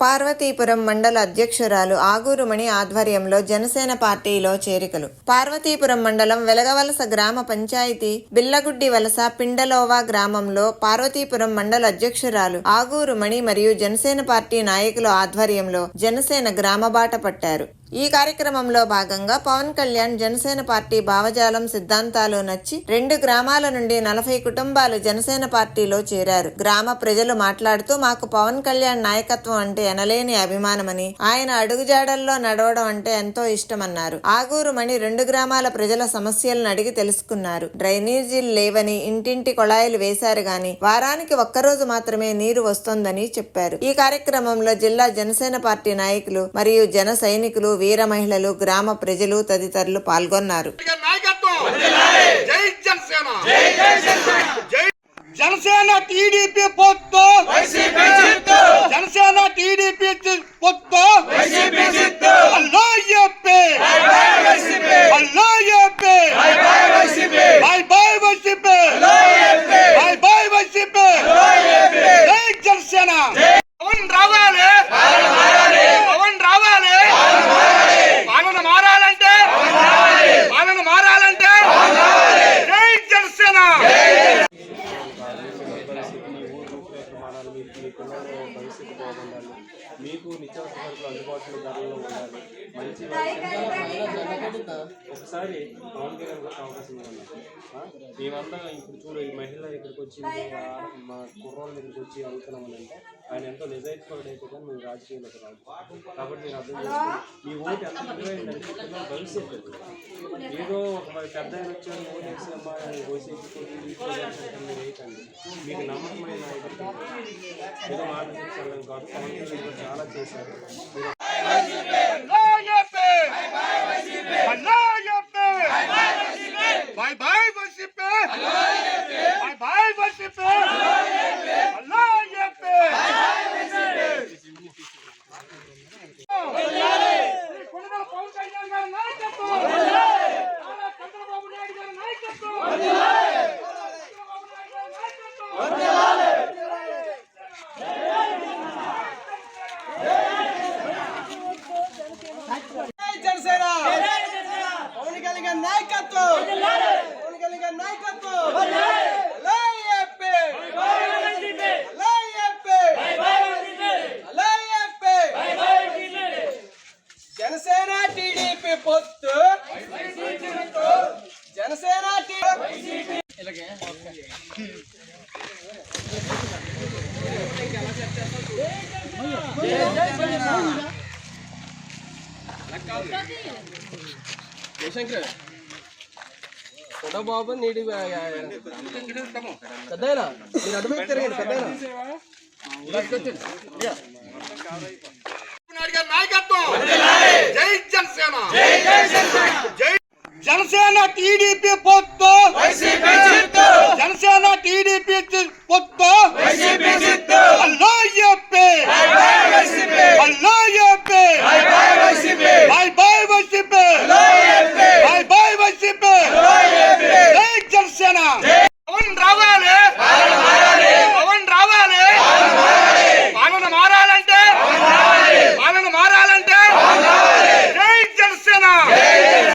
పార్వతీపురం మండల అధ్యక్షురాలు ఆగూరుమణి ఆధ్వర్యంలో జనసేన పార్టీలో చేరికలు. పార్వతీపురం మండలం వెలగవలస గ్రామ పంచాయతీ బిల్లగుడ్డి వలస పిండలోవా గ్రామంలో పార్వతీపురం మండల అధ్యక్షురాలు ఆగూరుమణి మరియు జనసేన పార్టీ నాయకుల ఆధ్వర్యంలో జనసేన గ్రామబాట పట్టారు. ఈ కార్యక్రమంలో భాగంగా పవన్ కళ్యాణ్ జనసేన పార్టీ భావజాలం సిద్ధాంతాలు నచ్చి రెండు గ్రామాల నుండి నలభై కుటుంబాలు జనసేన పార్టీలో చేరారు. గ్రామ ప్రజలు మాట్లాడుతూ మాకు పవన్ కళ్యాణ్ నాయకత్వం అంటే ఎనలేని అభిమానమని ఆయన అడుగుజాడల్లో నడవడం అంటే ఎంతో ఇష్టమన్నారు. ఆగూరు మణి రెండు గ్రామాల ప్రజల సమస్యలను అడిగి తెలుసుకున్నారు. డ్రైనేజీలు లేవని ఇంటింటి కొళాయిలు వేశారు గాని వారానికి ఒక్కరోజు మాత్రమే నీరు వస్తోందని చెప్పారు. ఈ కార్యక్రమంలో జిల్లా జనసేన పార్టీ నాయకులు మరియు జన సైనికులు వీర మహిళలు గ్రామ ప్రజలు తదితరులు పాల్గొన్నారు. జనసేన. జనసేన. టీడీపీ పొత్తు మీ పిల్లల భవిష్యత్తు బాగుండాలి. మీకు నిత్యావసర సరుకులు అందుబాటులో ధరల్లో ఉండాలి. మంచి ఒకసారి పవన్ కళ్యాణ్ గారికి అవకాశం ఇవ్వండి. ఆ? మేమందరం ఇప్పుడు చూడు ఈ మహిళ ఇక్కడికి వచ్చి మా కుర్రోళ్ళ దగ్గరికి వచ్చి అడుగుతున్నామని అంటే ఆయన ఎంతో నిజాయితీపరుడు కానీ మేము రాజకీయాల్లోకి రాదు కాబట్టి మీరు అర్థం చేసుకోండి మీ ఓటు ఎంత విలువైందంటే పిల్లల భవిష్యత్తు. ఏదో ఒక పెద్ద వచ్చారు ఓటు వేసి అమ్మా వైసీపీ కొట్టి మీరు వేయకండి. మీకు నమ్మకమైన నాయకత్వం మార్గదర్శనం కాదు. పవన్ కళ్యాణ్ చాలా చేశారు. పొత్తు జనసేన జయశంకర్ ఫోటో బాబు నీటి పెద్దయినా మీరు అడ్డు మీద తిరగండి పెద్దయినా నాయకత్వం జై జనసేన జై జనసేన! టీడీపీ పొత్తు జనసేన